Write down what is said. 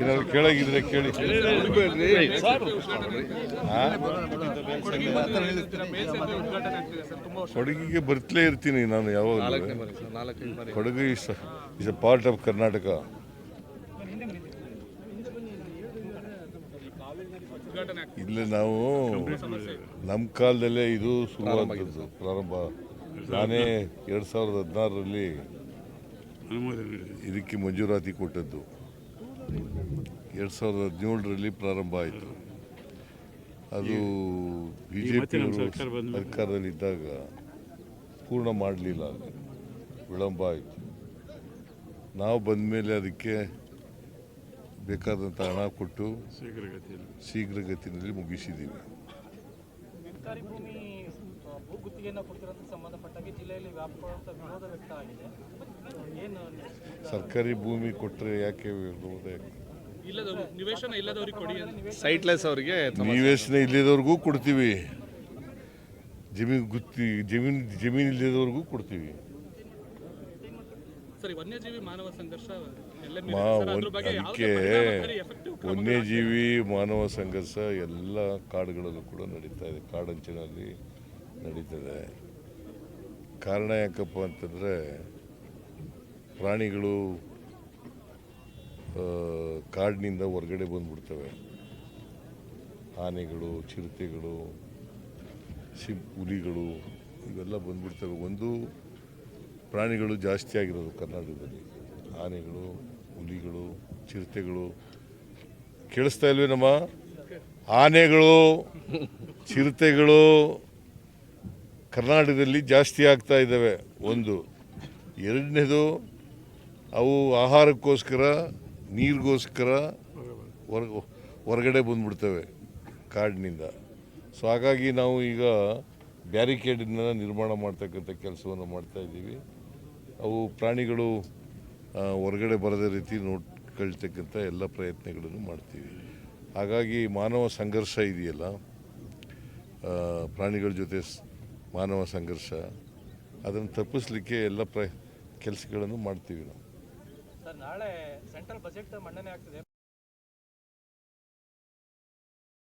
ಏನಾದ್ರು ಕೇಳಾಗಿದ್ರೆ ಕೇಳಿ? ಕೊಡಗಿಗೆ ಬರ್ತಲೇ ಇರ್ತೀನಿ ನಾನು ಯಾವಾಗ Kodagu is is a part of Karnataka ಇಲ್ಲಿ ನಾವು ನಮ್ಮ ಕಾಲದಲ್ಲೇ ಇದು ಶುರುವಾದದ್ದು ಪ್ರಾರಂಭ. ನಾನೇ ಎರಡು ಸಾವಿರದ ಹದಿನಾರರಲ್ಲಿ ಇದಕ್ಕೆ ಮಂಜೂರಾತಿ ಕೊಟ್ಟದ್ದು. ಎರಡು ಸಾವಿರದ ಹದಿನೇಳರಲ್ಲಿ ಪ್ರಾರಂಭ ಆಯಿತು. ಅದು ಬಿ ಜೆ ಪಿ ಸರ್ಕಾರದಲ್ಲಿದ್ದಾಗ ಪೂರ್ಣ ಮಾಡಲಿಲ್ಲ ವಿಳಂಬ ಆಯಿತು. ನಾವು ಬಂದ ಮೇಲೆ ಅದಕ್ಕೆ ಬೇಕಾದಂಥ ಹಣ ಕೊಟ್ಟು ಶೀಘ್ರಗತಿಯಲ್ಲಿ ಮುಗಿಸಿದ್ದೀವಿ. ಭೂಗುತ್ತಿಗೆಯನ್ನು ಕೊಡ್ತಿರೋದಕ್ಕೆ ಸಂಬಂಧಪಟ್ಟಾಗೆ ಜಿಲ್ಲೆಯಲ್ಲಿ ವ್ಯಾಪಕವಾದಂಥ ವಿರೋಧ ವ್ಯಕ್ತ ಆಗಿದೆ ಏನು ಸರ್ಕಾರಿ ಭೂಮಿ ಕೊಟ್ಟರೆ ಯಾಕೆ ವಿರೋಧ ಸೈಟ್ಲೆಸ್ ಅವರಿಗೆ ನಿವೇಶನ ಇಲ್ಲದವ್ರಿಗೂ ಕೊಡ್ತೀವಿ. ಜಮೀನು ಗುತ್ತಿ ಜಮೀನು ಜಮೀನು ಇಲ್ಲದವ್ರಿಗೂ ಕೊಡ್ತೀವಿ. ಅದಕ್ಕೆ ವನ್ಯಜೀವಿ ಮಾನವ ಸಂಘರ್ಷ ಎಲ್ಲ ಕಾಡುಗಳಲ್ಲೂ ಕೂಡ ನಡೀತಾ ಇದೆ. ಕಾಡಂಚಿನಲ್ಲಿ ನಡೀತದೆ. ಕಾರಣ ಯಾಕಪ್ಪ ಅಂತಂದರೆ ಪ್ರಾಣಿಗಳು ಕಾಡಿನಿಂದ ಹೊರಗಡೆ ಬಂದ್ಬಿಡ್ತವೆ. ಆನೆಗಳು, ಚಿರತೆಗಳು ಸಿಂ ಹುಲಿಗಳು, ಇವೆಲ್ಲ ಬಂದ್ಬಿಡ್ತವೆ. ಒಂದು ಪ್ರಾಣಿಗಳು ಜಾಸ್ತಿ ಆಗಿರೋದು ಕರ್ನಾಟಕದಲ್ಲಿ. ಆನೆಗಳು, ಹುಲಿಗಳು, ಚಿರತೆಗಳು. ಕೇಳಿಸ್ತಾ ಇಲ್ವೇನಮ್ಮ ಆನೆಗಳು, ಚಿರತೆಗಳು ಕರ್ನಾಟಕದಲ್ಲಿ ಜಾಸ್ತಿ ಆಗ್ತಾ ಇದ್ದಾವೆ. ಒಂದು. ಎರಡನೇದು ಅವು ಆಹಾರಕ್ಕೋಸ್ಕರ, ನೀರಿಗೋಸ್ಕರ ಹೊರ, ಹೊರಗಡೆ ಬಂದ್ಬಿಡ್ತವೆ ಕಾಡಿನಿಂದ. ಸೊ ಹಾಗಾಗಿ ನಾವು ಈಗ ಬ್ಯಾರಿಕೇಡನ್ನ ನಿರ್ಮಾಣ ಮಾಡ್ತಕ್ಕಂಥ ಕೆಲಸವನ್ನು ಮಾಡ್ತಾ ಇದ್ದೀವಿ. ಅವು ಪ್ರಾಣಿಗಳು ಹೊರಗಡೆ ಬರದ ರೀತಿ ನೋಡ್ಕೊಳ್ತಕ್ಕಂಥ ಎಲ್ಲ ಪ್ರಯತ್ನಗಳನ್ನು ಮಾಡ್ತೀವಿ. ಹಾಗಾಗಿ ಮಾನವ ಸಂಘರ್ಷ ಇದೆಯಲ್ಲ ಪ್ರಾಣಿಗಳ ಜೊತೆ ಮಾನವ ಸಂಘರ್ಷ, ಅದನ್ನು ತಪ್ಪಿಸ್ಲಿಕ್ಕೆ ಎಲ್ಲ ಪ್ರ ಕೆಲಸಗಳನ್ನು ಮಾಡ್ತೀವಿ ನಾವು. ಸರ್ ನಾಳೆ ಸೆಂಟ್ರಲ್ ಬಜೆಟ್ ಮಂಡನೆ ಆಗ್ತಿದೆ.